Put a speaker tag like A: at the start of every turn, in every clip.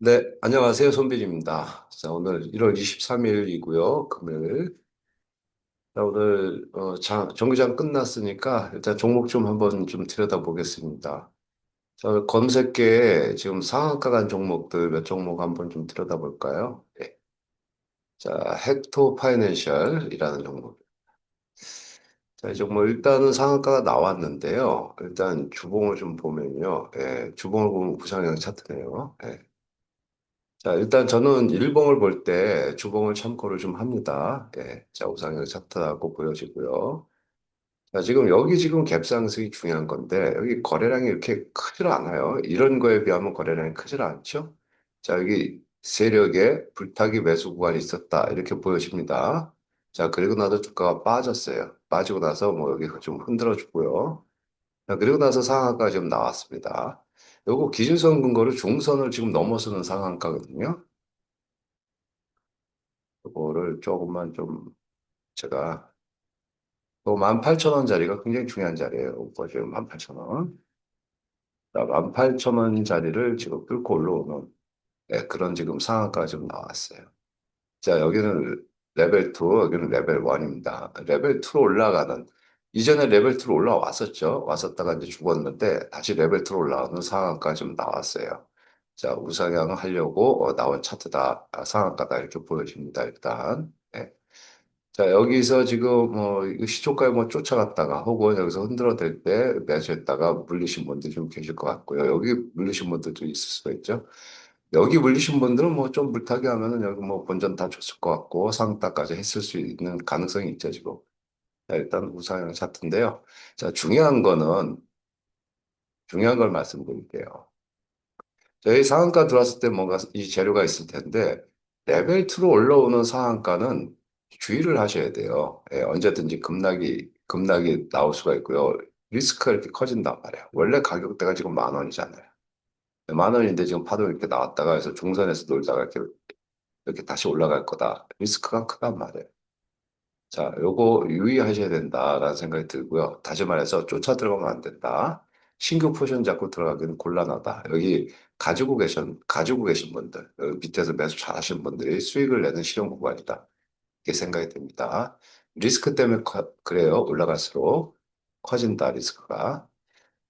A: 네, 안녕하세요. 손빈입니다. 자, 오늘 1월 23일이고요. 금요일. 자, 오늘 어, 장, 정기장 끝났으니까 일단 종목 좀 한번 좀 들여다보겠습니다. 자, 검색계에 지금 상한가 간 종목들 몇 종목 한번 좀 들여다볼까요? 네. 자, 헥토 파이낸셜이라는 종목. 자, 이 종목 일단은 상한가가 나왔는데요. 일단 주봉을 좀 보면요. 예, 주봉을 보면 부상형 차트네요. 예. 자, 일단 저는 일봉을 볼 때 주봉을 참고를 좀 합니다. 예. 자, 우상향 차트하고 보여지고요. 자, 지금 여기 지금 갭상승이 중요한 건데, 여기 거래량이 이렇게 크질 않아요. 이런 거에 비하면 거래량이 크질 않죠? 자, 여기 세력의 불타기 매수 구간이 있었다. 이렇게 보여집니다. 자, 그리고 나서 주가가 빠졌어요. 빠지고 나서 뭐 여기 좀 흔들어 주고요. 자, 그리고 나서 상한가 지금 나왔습니다. 요거 기준선 근거로 중선을 지금 넘어서는 상한가거든요. 그거를 조금만 좀 제가 또 18,000원짜리가 굉장히 중요한 자리예요. 이거 지금 18,000원. 18,000원짜리를 지금 뚫고 올라오는 네, 그런 지금 상한가가 지금 나왔어요. 자, 여기는 레벨 2, 여기는 레벨 1입니다. 레벨 2로 올라가는 이전에 레벨 2로 올라왔었죠. 왔었다가 이제 죽었는데 다시 레벨 2로 올라오는 상한가 좀 나왔어요. 자, 우상향 하려고 어, 나온 차트다. 아, 상한가다 이렇게 보여집니다. 일단. 네. 자, 여기서 지금 뭐 시초가에 뭐 쫓아갔다가 혹은 여기서 흔들어댈 때 매수했다가 물리신 분들 좀 계실 것 같고요. 여기 물리신 분들도 있을 수가 있죠. 여기 물리신 분들은 뭐 좀 물타기 하면은 여기 뭐 본전 다 줬을 것 같고 상따까지 했을 수 있는 가능성이 있죠, 지금. 자, 일단 우상향 차트인데요. 자, 중요한 거는 중요한 걸 말씀드릴게요. 저희 상한가 들어왔을 때 뭔가 이 재료가 있을 텐데 레벨 2로 올라오는 상한가는 주의를 하셔야 돼요. 예, 언제든지 급락이 급락이 나올 수가 있고요. 리스크가 이렇게 커진단 말이에요. 원래 가격대가 지금 만 원이잖아요. 만 원인데 지금 파도 이렇게 나왔다가 해서 중선에서 놀다가 이렇게 이렇게 다시 올라갈 거다. 리스크가 크단 말이에요. 자, 요거 유의하셔야 된다라는 생각이 들고요. 다시 말해서 쫓아 들어가면 안 된다. 신규 포션 잡고 들어가기는 곤란하다. 여기 가지고 계신, 가지고 계신 분들, 밑에서 매수 잘 하신 분들이 수익을 내는 실용 구간이다. 이렇게 생각이 듭니다. 리스크 때문에 커- 그래요. 올라갈수록 커진다, 리스크가.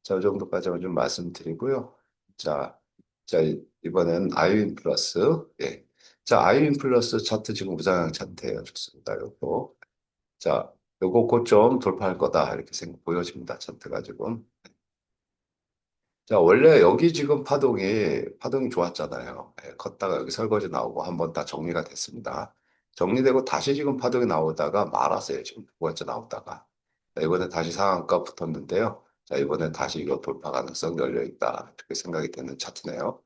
A: 자, 이 정도까지만 좀 말씀드리고요. 자, 자, 이번엔 아이윈 플러스. 예. 자, 아이윈 플러스 차트 지금 우상향 차트예요. 좋습니다. 요거. 자, 요거 고점 돌파할 거다. 이렇게 생각 보여집니다. 차트 가 지금. 자, 원래 여기 지금 파동이, 파동이 좋았잖아요. 예, 컸다가 여기 설거지 나오고 한번 다 정리가 됐습니다. 정리되고 다시 지금 파동이 나오다가 말았어요. 지금 두 번째 나오다가. 자, 이번에 다시 상한가 붙었는데요. 자, 이번에 다시 이거 돌파 가능성 열려 있다. 이렇게 생각이 되는 차트네요.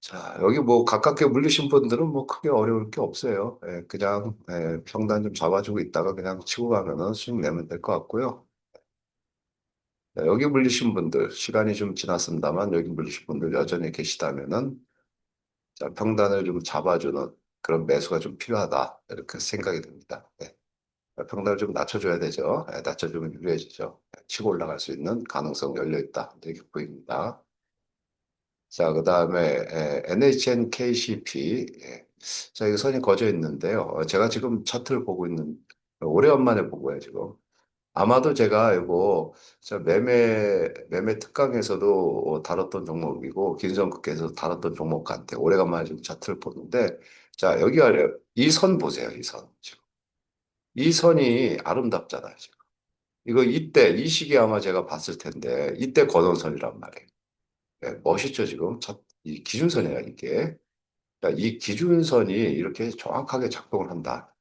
A: 자, 여기 뭐 가깝게 물리신 분들은 뭐 크게 어려울 게 없어요. 예, 그냥 예, 평단 좀 잡아주고 있다가 그냥 치고 가면은 수익 내면 될 것 같고요. 자, 여기 물리신 분들 시간이 좀 지났습니다만 여기 물리신 분들 여전히 계시다면은 자, 평단을 좀 잡아주는 그런 매수가 좀 필요하다 이렇게 생각이 듭니다. 예. 평단을 좀 낮춰줘야 되죠. 예, 낮춰주면 유리해지죠. 예, 치고 올라갈 수 있는 가능성 열려 있다 이렇게 보입니다. 자, 그 다음에 NHNKCP. 예. 자, 이거 선이 거져 있는데요. 어, 제가 지금 차트를 보고 있는 오래간만에 보고요, 지금. 아마도 제가 이거 저 매매 매매 특강에서도 다뤘던 종목이고 긴성국에서 다뤘던 종목 같아. 오래간만에 지금 차트를 보는데 자, 여기 아래 이 선 보세요, 이 선. 지금. 이 선이 아름답잖아요, 지금. 이거 이때 이 시기에 아마 제가 봤을 텐데 이때 권원선이란 말이에요. 네, 멋있죠, 지금. 첫, 이 기준선이야, 이게. 자, 이 기준선이 이렇게 정확하게 작동을 한다.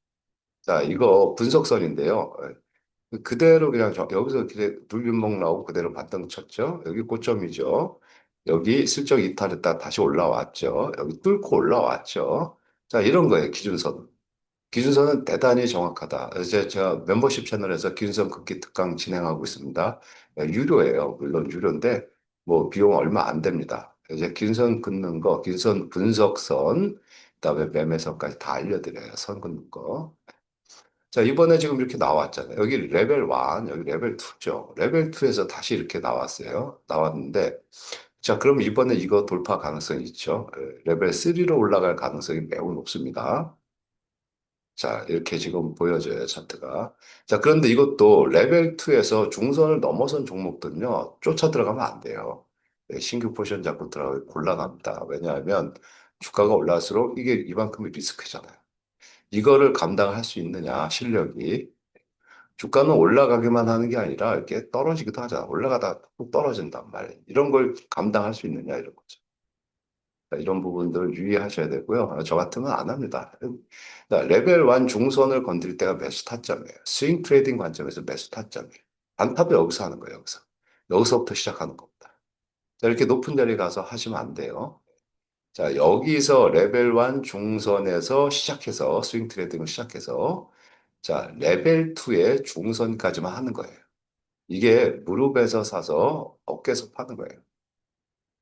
A: 자, 이거 분석선인데요. 예, 그대로 그냥 저- 여기서 눌림목 나오고 그대로 반등 쳤죠. 여기 고점이죠. 여기 슬쩍 이탈했다 다시 올라왔죠. 여기 뚫고 올라왔죠. 자, 이런 거예요, 기준선. 기준선은 대단히 정확하다. 이제 제가 멤버십 채널에서 기준선 긋기 특강 진행하고 있습니다. 예, 유료예요. 물론 유료인데 뭐 비용 얼마 안 됩니다. 이제 기준선 긋는 거, 기준선 분석선, 그다음에 매매선까지 다 알려드려요. 선 긋는 거. 자, 이번에 지금 이렇게 나왔잖아요. 여기 레벨 1, 여기 레벨 2죠. 레벨 2에서 다시 이렇게 나왔어요. 나왔는데 자, 그럼 이번에 이거 돌파 가능성이 있죠. 예, 레벨 3로 올라갈 가능성이 매우 높습니다. 자, 이렇게 지금 보여져요, 차트가. 자, 그런데 이것도 레벨 2에서 중선을 넘어선 종목들은요, 쫓아 들어가면 안 돼요. 예, 신규 포션 잡고 들어가기 곤란합니다. 왜냐하면 주가가 올라갈수록 이게 이만큼의 리스크잖아요. 이거를 감당할 수 있느냐, 실력이. 주가는 올라가기만 하는 게 아니라 이렇게 떨어지기도 하잖아. 올라가다 또 떨어진단 말이에요. 이런 걸 감당할 수 있느냐, 이런 거죠. 자, 이런 부분들 유의하셔야 되고요. 아, 저 같으면 안 합니다. 자, 레벨 1 중선을 건드릴 때가 매수 타점이에요. 스윙 트레이딩 관점에서 매수 타점이에요. 단타도 여기서 하는 거예요, 여기서. 여기서부터 시작하는 겁니다. 자, 이렇게 높은 자리 가서 하시면 안 돼요. 자, 여기서 레벨 1 중선에서 시작해서 스윙 트레이딩을 시작해서 자, 레벨 2의 중선까지만 하는 거예요. 이게 무릎에서 사서 어깨에서 파는 거예요.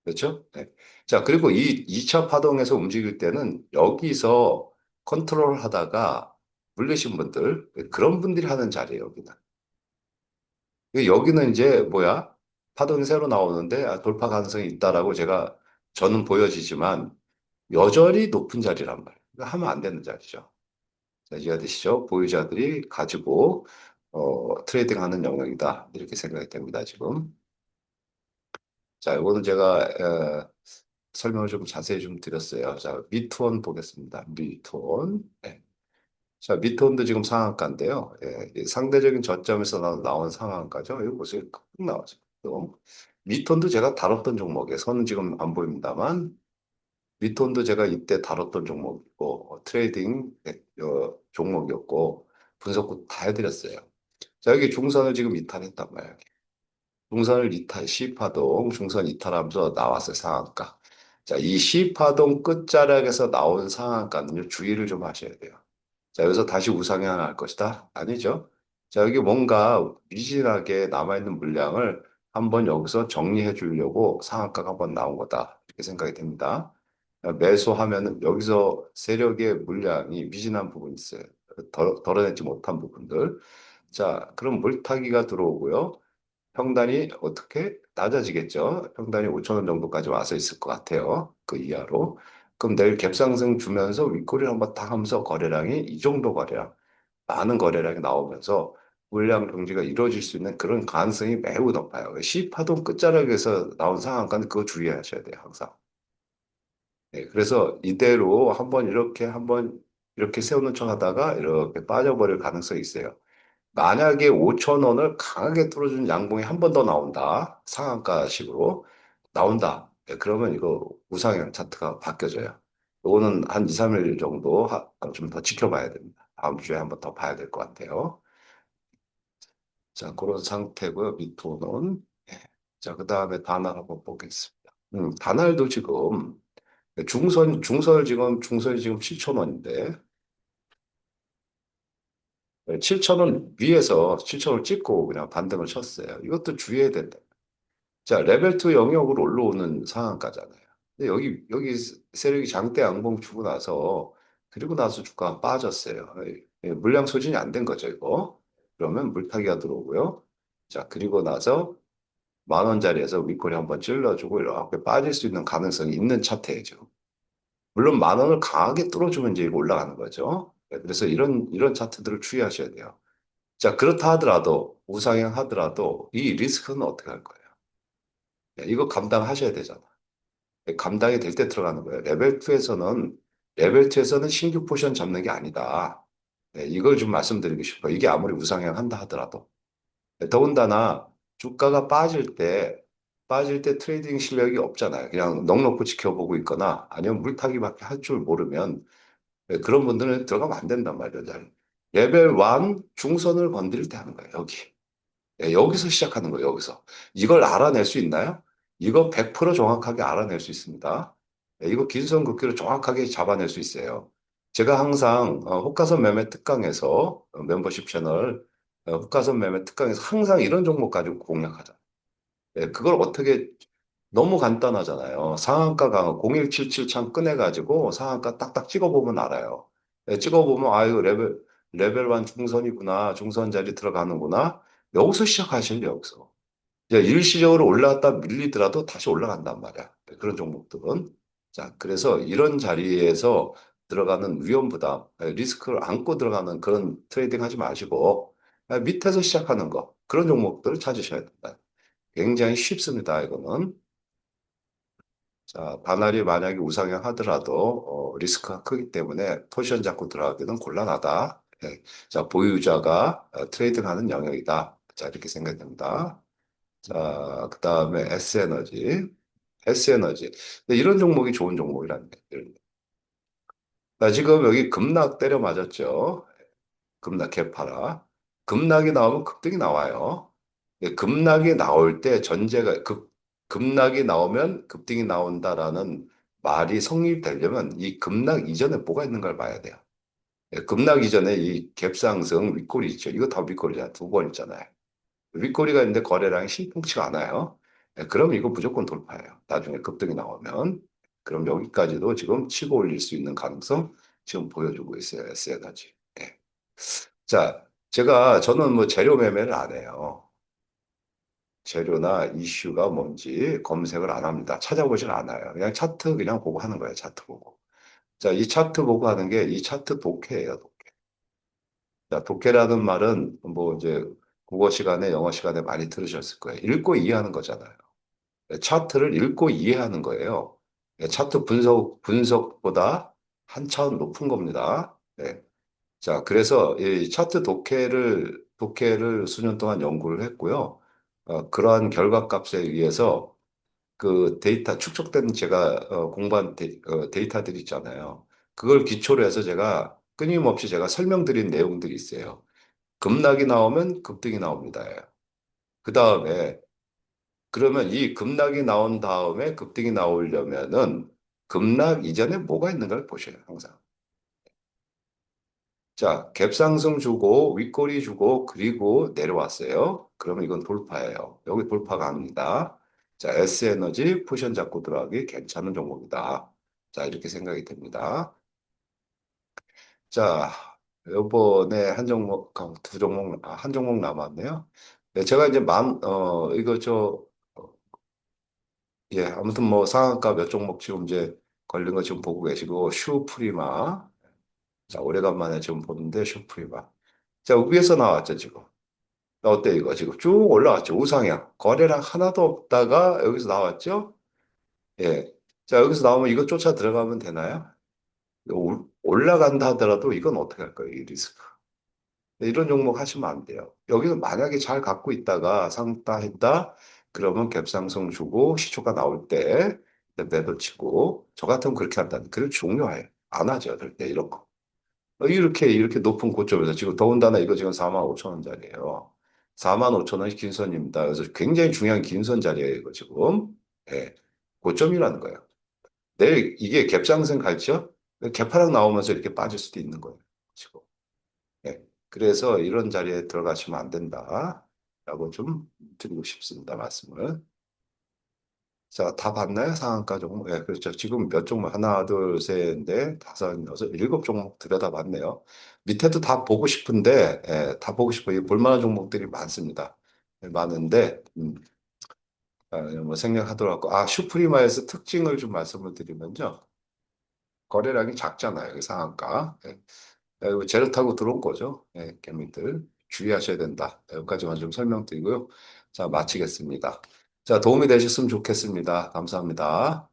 A: 그렇죠? 네. 자, 그리고 이 2차 파동에서 움직일 때는 여기서 컨트롤 하다가 물리신 분들, 그런 분들이 하는 자리예요, 여기는. 여기는 이제 뭐야? 파동이 새로 나오는데 아, 돌파 가능성이 있다라고 제가 저는 보여지지만 여전히 높은 자리란 말이에요. 그러니까 하면 안 되는 자리죠. 자, 이해가 되시죠? 보유자들이 가지고 어, 트레이딩 하는 영역이다. 이렇게 생각이 됩니다, 지금. 자, 이거는 제가 에, 설명을 좀 자세히 좀 드렸어요. 자, 미투원 보겠습니다. 미투원. 네. 자, 미투원도 지금 상한가인데요. 예, 이 상대적인 저점에서 나, 나온 상한가죠. 이거 보세요. 쭉 나오죠. 또 미톤도 제가 다뤘던 종목이에요. 선은 지금 안 보입니다만 미톤도 제가 이때 다뤘던 종목이고 어, 트레이딩 어, 종목이었고 분석도 다 해드렸어요. 자, 여기 중선을 지금 이탈했단 말이에요. 중선을 이탈, C파동, 중선 이탈하면서 나왔어요, 상한가. 자, 이 C파동 끝자락에서 나온 상한가는요, 주의를 좀 하셔야 돼요. 자, 여기서 다시 우상향 할 것이다? 아니죠. 자, 여기 뭔가 미진하게 남아있는 물량을 한번 여기서 정리해 주려고 상한가가 한번 나온 거다. 이렇게 생각이 됩니다. 매수하면은 여기서 세력의 물량이 미진한 부분이 있어요. 덜, 덜어내지 못한 부분들. 자, 그럼 물타기가 들어오고요. 평단이 어떻게 낮아지겠죠? 평단이 5천원 정도까지 와서 있을 것 같아요. 그 이하로. 그럼 내일 갭상승 주면서 윗꼬리를 한번 딱 하면서 거래량이 이 정도 거래량, 많은 거래량이 나오면서 물량 경지가 이루어질 수 있는 그런 가능성이 매우 높아요. C파동 끝자락에서 나온 상한가는 그거 주의하셔야 돼요, 항상. 네, 그래서 이대로 한번 이렇게 한번 이렇게 세우는 척 하다가 이렇게 빠져버릴 가능성이 있어요. 만약에 5천 원을 강하게 뚫어준 양봉이 한 번 더 나온다. 상한가식으로 나온다. 네, 그러면 이거 우상향 차트가 바뀌어져요. 이거는 한 2, 3일 정도 좀 더 지켜봐야 됩니다. 다음 주에 한 번 더 봐야 될 것 같아요. 자, 그런 상태고요. 미토는. 네. 자, 그 다음에 단알 한번 보겠습니다. 음, 단알도 지금 중선, 중선을 지금, 중선이 지금 7,000원인데, 7,000원 위에서 7,000원을 찍고 그냥 반등을 쳤어요. 이것도 주의해야 된다. 자, 레벨 2 영역으로 올라오는 상한가잖아요. 근데 여기, 여기 세력이 장대 양봉 주고 나서, 그리고 나서 주가가 빠졌어요. 예, 물량 소진이 안 된 거죠, 이거. 그러면 물타기가 들어오고요. 자, 그리고 나서 만 원짜리에서 윗꼬리 한번 찔러주고 이렇게 빠질 수 있는 가능성이 있는 차트죠. 물론 만 원을 강하게 뚫어주면 이제 올라가는 거죠. 그래서 이런 이런 차트들을 주의하셔야 돼요. 자 그렇다 하더라도 우상향 하더라도 이 리스크는 어떻게 할 거예요? 네, 이거 감당하셔야 되잖아. 네, 감당이 될 때 들어가는 거예요. 레벨 2에서는 레벨 2에서는 신규 포션 잡는 게 아니다. 네, 이걸 좀 말씀드리고 싶어요. 이게 아무리 우상향 한다 하더라도. 네, 더군다나 주가가 빠질 때 빠질 때 트레이딩 실력이 없잖아요. 그냥 넉넉히 지켜보고 있거나 아니면 물타기밖에 할 줄 모르면 네, 그런 분들은 들어가면 안 된단 말이에요. 레벨 1 중선을 건드릴 때 하는 거예요. 여기. 네, 여기서 시작하는 거예요. 여기서. 이걸 알아낼 수 있나요? 이거 100% 정확하게 알아낼 수 있습니다. 네, 이거 기술성 긋기로 정확하게 잡아낼 수 있어요. 제가 항상 어, 호가선 매매 특강에서 어, 멤버십 채널 어, 호가선 매매 특강에서 항상 이런 종목 가지고 공략하잖아요. 네, 그걸 어떻게 너무 간단하잖아요. 상한가 강화 0177 참 꺼내가지고 상한가 딱딱 찍어보면 알아요. 네, 찍어보면 아유 레벨 레벨 1 중선이구나 중선 자리 들어가는구나 여기서 시작하실래요 여기서 이제 일시적으로 올라갔다 밀리더라도 다시 올라간단 말이야. 그런 종목들은. 자, 그래서 이런 자리에서 들어가는 위험 부담, 리스크를 안고 들어가는 그런 트레이딩 하지 마시고 밑에서 시작하는 거 그런 종목들을 찾으셔야 된다. 굉장히 쉽습니다. 이거는. 자, 반알이 만약에 우상향 하더라도 어, 리스크가 크기 때문에 포지션 잡고 들어가기는 곤란하다. 예. 자, 보유자가 어, 트레이딩하는 영역이다. 자, 이렇게 생각됩니다. 자, 그 다음에 S에너지. S에너지. 근데 이런 종목이 좋은 종목이라는 거예요. 자, 지금 여기 급락 때려 맞았죠. 급락 개파라. 급락이 나오면 급등이 나와요. 예, 급락이 나올 때 전제가 급, 급락이 나오면 급등이 나온다라는 말이 성립되려면 이 급락 이전에 뭐가 있는가를 봐야 돼요. 예, 급락 이전에 이 갭상승 윗골이 있죠. 이거 다 윗골이잖아요. 두 번 있잖아요. 윗꼬리가 있는데 거래량이 신통치가 않아요. 네, 그럼 이거 무조건 돌파예요. 나중에 급등이 나오면. 그럼 여기까지도 지금 치고 올릴 수 있는 가능성 지금 보여주고 있어요. S에너지. 네. 자, 제가, 저는 뭐 재료 매매를 안 해요. 재료나 이슈가 뭔지 검색을 안 합니다. 찾아보질 않아요. 그냥 차트 그냥 보고 하는 거예요. 차트 보고. 자, 이 차트 보고 하는 게 이 차트 독해예요. 독해. 자, 독해라는 말은 뭐 이제 국어 시간에 영어 시간에 많이 들으셨을 거예요. 읽고 이해하는 거잖아요. 차트를 읽고 이해하는 거예요. 차트 분석, 분석보다 한 차원 높은 겁니다. 네. 자, 그래서 이 차트 독해를, 독해를 수년 동안 연구를 했고요. 어, 그러한 결과값에 의해서 그 데이터, 축적된 제가 어, 공부한 데, 어, 데이터들이 있잖아요. 그걸 기초로 해서 제가 끊임없이 제가 설명드린 내용들이 있어요. 급락이 나오면 급등이 나옵니다. 그 다음에 그러면 이 급락이 나온 다음에 급등이 나오려면은 급락 이전에 뭐가 있는가를 보셔요, 항상. 자, 갭상승 주고 윗꼬리 주고 그리고 내려왔어요. 그러면 이건 돌파예요. 여기 돌파 갑니다. 자, S에너지 포션 잡고 들어가기 괜찮은 종목이다. 자, 이렇게 생각이 됩니다. 자, 요번에 한 종목, 아, 두 종목, 아, 한 종목 남았네요. 네, 제가 이제 만, 어, 이거 저, 어, 예, 아무튼 뭐 상한가 몇 종목 지금 이제 걸린 거 지금 보고 계시고, 슈프리마. 자, 오래간만에 지금 보는데, 슈프리마. 자, 위에서 나왔죠, 지금. 어때, 이거? 지금 쭉 올라왔죠. 우상향. 거래량 하나도 없다가 여기서 나왔죠? 예. 자, 여기서 나오면 이거 쫓아 들어가면 되나요? 올- 올라간다 하더라도 이건 어떻게 할 거예요, 이 리스크. 이런 종목 하시면 안 돼요. 여기서 만약에 잘 갖고 있다가 상따 했다, 그러면 갭상승 주고 시초가 나올 때 매도 치고, 저 같으면 그렇게 한다는, 그걸 종료해요. 안 하죠, 절대 이런 거. 이렇게, 이렇게 높은 고점에서 지금 더군다나 이거 지금 4만 5천 원짜리예요. 4만 5천 원이 긴 선입니다. 그래서 굉장히 중요한 긴 선 자리예요, 이거 지금. 예. 고점이라는 거예요. 내일 이게 갭상승 갈죠? 개파락 나오면서 이렇게 빠질 수도 있는 거예요. 지금. 네. 그래서 이런 자리에 들어가시면 안 된다. 라고 좀 드리고 싶습니다. 말씀을. 자, 다 봤나요? 상한가 종목. 네, 그렇죠. 지금 몇 종목, 하나, 둘, 셋, 넷, 다섯, 여섯, 일곱 종목 들여다 봤네요. 밑에도 다 보고 싶은데, 예, 다 보고 싶어요. 볼만한 종목들이 많습니다. 예, 많은데, 음, 아, 뭐 하고, 아, 슈프리마에서 특징을 좀 말씀을 드리면요. 거래량이 작잖아요. 그 상한가. 예. 재료 타고 들어온 거죠. 예, 개미들. 주의하셔야 된다. 여기까지만 좀 설명드리고요. 자, 마치겠습니다. 자, 도움이 되셨으면 좋겠습니다. 감사합니다.